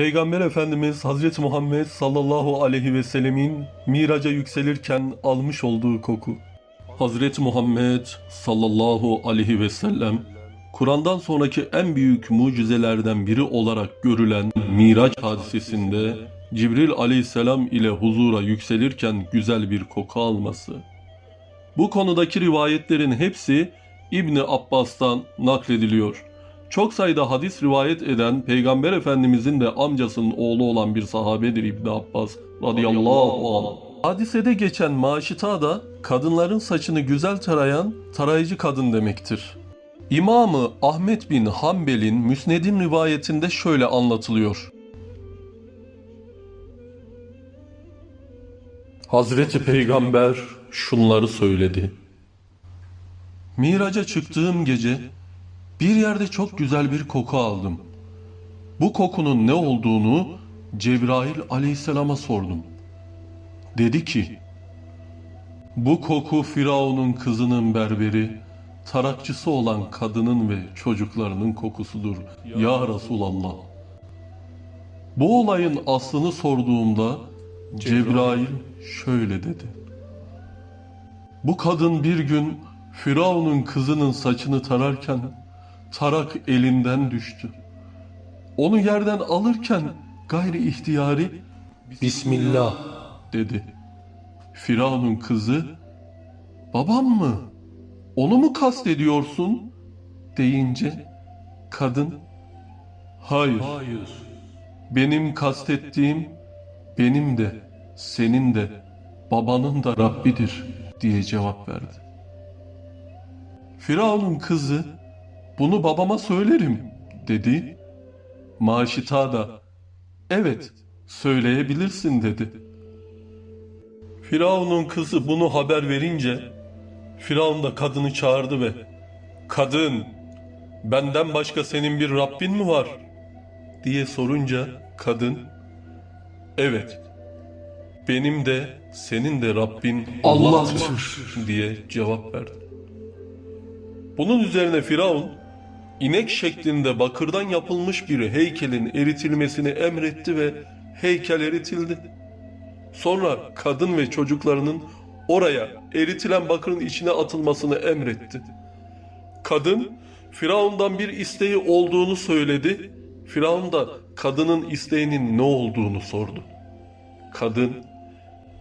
Peygamber Efendimiz Hazreti Muhammed sallallahu aleyhi ve sellemin miraca yükselirken almış olduğu koku. Hazreti Muhammed sallallahu aleyhi ve sellem Kur'an'dan sonraki en büyük mucizelerden biri olarak görülen Miraç hadisesinde Cibril aleyhisselam ile huzura yükselirken güzel bir koku alması. Bu konudaki rivayetlerin hepsi İbni Abbas'tan naklediliyor. Çok sayıda hadis rivayet eden Peygamber Efendimizin de amcasının oğlu olan bir sahabedir İbni Abbas radıyallahu anh. Hadisede geçen maşita da kadınların saçını güzel tarayan tarayıcı kadın demektir. İmamı Ahmet bin Hanbel'in Müsned'in rivayetinde şöyle anlatılıyor. Hazreti Peygamber şunları söyledi. Miraca çıktığım gece bir yerde çok güzel bir koku aldım. Bu kokunun ne olduğunu Cebrail aleyhisselama sordum. Dedi ki, bu koku Firavun'un kızının berberi, tarakçısı olan kadının ve çocuklarının kokusudur ya Resulallah. Bu olayın aslını sorduğumda Cebrail şöyle dedi. Bu kadın bir gün Firavun'un kızının saçını tararken tarak elinden düştü. Onu yerden alırken gayri ihtiyari Bismillah dedi. Firavun'un kızı babam mı? Onu mu kastediyorsun? deyince kadın hayır. Hayır. Benim kastettiğim benim de senin de babanın da Rabbidir diye cevap verdi. Firavun'un kızı bunu babama söylerim dedi. Maşita da evet söyleyebilirsin dedi. Firavun'un kızı bunu haber verince Firavun da kadını çağırdı ve kadın benden başka senin bir Rabbin mi var diye sorunca kadın evet benim de senin de Rabbin Allah'tır diye cevap verdi. Bunun üzerine Firavun inek şeklinde bakırdan yapılmış bir heykelin eritilmesini emretti ve heykel eritildi. Sonra kadın ve çocuklarının oraya eritilen bakırın içine atılmasını emretti. Kadın Firavun'dan bir isteği olduğunu söyledi. Firavun da kadının isteğinin ne olduğunu sordu. Kadın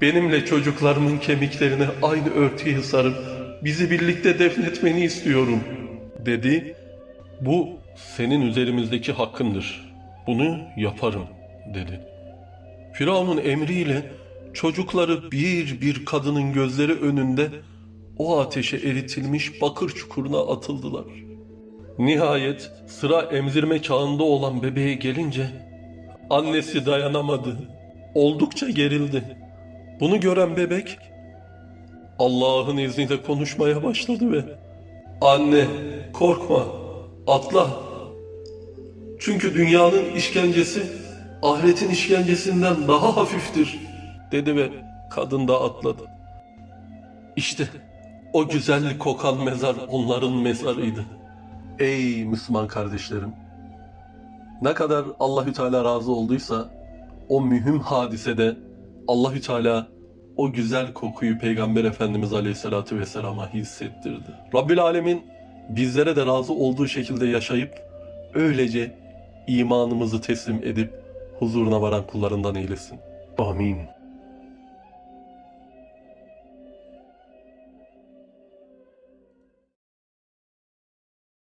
benimle çocuklarımın kemiklerini aynı örtüye sarıp bizi birlikte defnetmeni istiyorum dedi. Bu senin üzerimizdeki hakkındır. Bunu yaparım dedi. Firavun'un emriyle çocukları bir bir kadının gözleri önünde o ateşe eritilmiş bakır çukuruna atıldılar. Nihayet sıra emzirme çağında olan bebeğe gelince annesi dayanamadı. Oldukça gerildi. Bunu gören bebek Allah'ın izniyle konuşmaya başladı ve Anne korkma atla. Çünkü dünyanın işkencesi ahiretin işkencesinden daha hafiftir dedi ve kadın da atladı. İşte o güzellik kokan mezar onların mezarıydı. Ey Müslüman kardeşlerim! Ne kadar Allahü Teala razı olduysa o mühim hadisede Allahü Teala o güzel kokuyu Peygamber Efendimiz Aleyhisselatü Vesselam'a hissettirdi. Rabbil Alemin bizlere de razı olduğu şekilde yaşayıp öylece imanımızı teslim edip huzuruna varan kullarından eylesin. Amin.